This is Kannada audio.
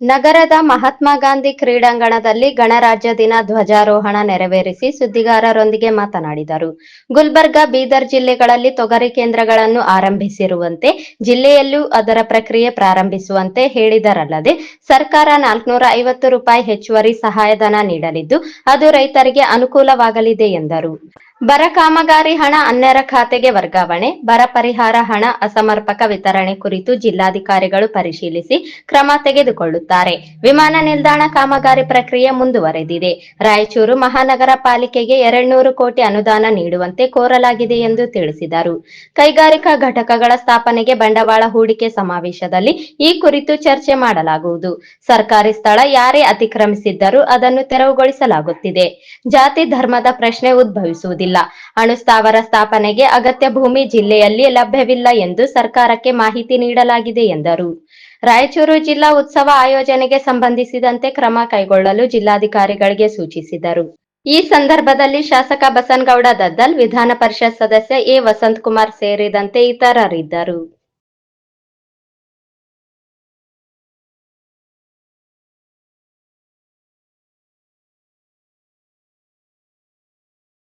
ನಗರದ ಮಹಾತ್ಮ ಗಾಂಧಿ ಕ್ರೀಡಾಂಗಣದಲ್ಲಿ ಗಣರಾಜ್ಯ ದಿನ ಧ್ವಜಾರೋಹಣ ನೆರವೇರಿಸಿ ಸುದ್ದಿಗಾರರೊಂದಿಗೆ ಮಾತನಾಡಿದರು. ಗುಲ್ಬರ್ಗಾ, ಬೀದರ್ ಜಿಲ್ಲೆಗಳಲ್ಲಿ ತೊಗರಿ ಕೇಂದ್ರಗಳನ್ನು ಆರಂಭಿಸಿರುವಂತೆ, ಜಿಲ್ಲೆಯಲ್ಲೂ ಅದರ ಪ್ರಕ್ರಿಯೆ ಪ್ರಾರಂಭಿಸುವಂತೆ ಹೇಳಿದರಲ್ಲದೆ, ಸರ್ಕಾರ ನಾಲ್ಕುನೂರ ಐವತ್ತು ರೂಪಾಯಿ ಹೆಚ್ಚುವರಿ ಸಹಾಯಧನ ನೀಡಲಿದ್ದು, ಅದು ರೈತರಿಗೆ ಅನುಕೂಲವಾಗಲಿದೆ ಎಂದರು. ಬರ ಕಾಮಗಾರಿ ಹಣ ಅನ್ಯರ ಖಾತೆಗೆ ವರ್ಗಾವಣೆ, ಬರ ಪರಿಹಾರ ಹಣ ಅಸಮರ್ಪಕ ವಿತರಣೆ ಕುರಿತು ಜಿಲ್ಲಾಧಿಕಾರಿಗಳು ಪರಿಶೀಲಿಸಿ ಕ್ರಮ ತೆಗೆದುಕೊಳ್ಳುತ್ತಾರೆ. ವಿಮಾನ ನಿಲ್ದಾಣ ಕಾಮಗಾರಿ ಪ್ರಕ್ರಿಯೆ ಮುಂದುವರೆದಿದೆ. ರಾಯಚೂರು ಮಹಾನಗರ ಪಾಲಿಕೆಗೆ ಎರಡ್ನೂರು ಕೋಟಿ ಅನುದಾನ ನೀಡುವಂತೆ ಕೋರಲಾಗಿದೆ ಎಂದು ತಿಳಿಸಿದರು. ಕೈಗಾರಿಕಾ ಘಟಕಗಳ ಸ್ಥಾಪನೆಗೆ ಬಂಡವಾಳ ಹೂಡಿಕೆ ಸಮಾವೇಶದಲ್ಲಿ ಈ ಕುರಿತು ಚರ್ಚೆ ಮಾಡಲಾಗುವುದು. ಸರ್ಕಾರಿ ಸ್ಥಳ ಯಾರೇ ಅತಿಕ್ರಮಿಸಿದ್ದರೂ ಅದನ್ನು ತೆರವುಗೊಳಿಸಲಾಗುತ್ತಿದೆ. ಜಾತಿ ಧರ್ಮದ ಪ್ರಶ್ನೆ ಉದ್ಭವಿಸುವುದಿಲ್ಲ. ಅಣುಸ್ಥಾವರ ಸ್ಥಾಪನೆಗೆ ಅಗತ್ಯ ಭೂಮಿ ಜಿಲ್ಲೆಯಲ್ಲಿ ಲಭ್ಯವಿಲ್ಲ ಎಂದು ಸರ್ಕಾರಕ್ಕೆ ಮಾಹಿತಿ ನೀಡಲಾಗಿದೆ ಎಂದರು. ರಾಯಚೂರು ಜಿಲ್ಲಾ ಉತ್ಸವ ಆಯೋಜನೆಗೆ ಸಂಬಂಧಿಸಿದಂತೆ ಕ್ರಮ ಕೈಗೊಳ್ಳಲು ಜಿಲ್ಲಾಧಿಕಾರಿಗಳಿಗೆ ಸೂಚಿಸಿದರು. ಈ ಸಂದರ್ಭದಲ್ಲಿ ಶಾಸಕ ಬಸನ್ಗೌಡ ದದ್ದಲ್, ವಿಧಾನ ಪರಿಷತ್ ಸದಸ್ಯ ಎ ವಸಂತಕುಮಾರ್ ಸೇರಿದಂತೆ ಇತರರಿದ್ದರು.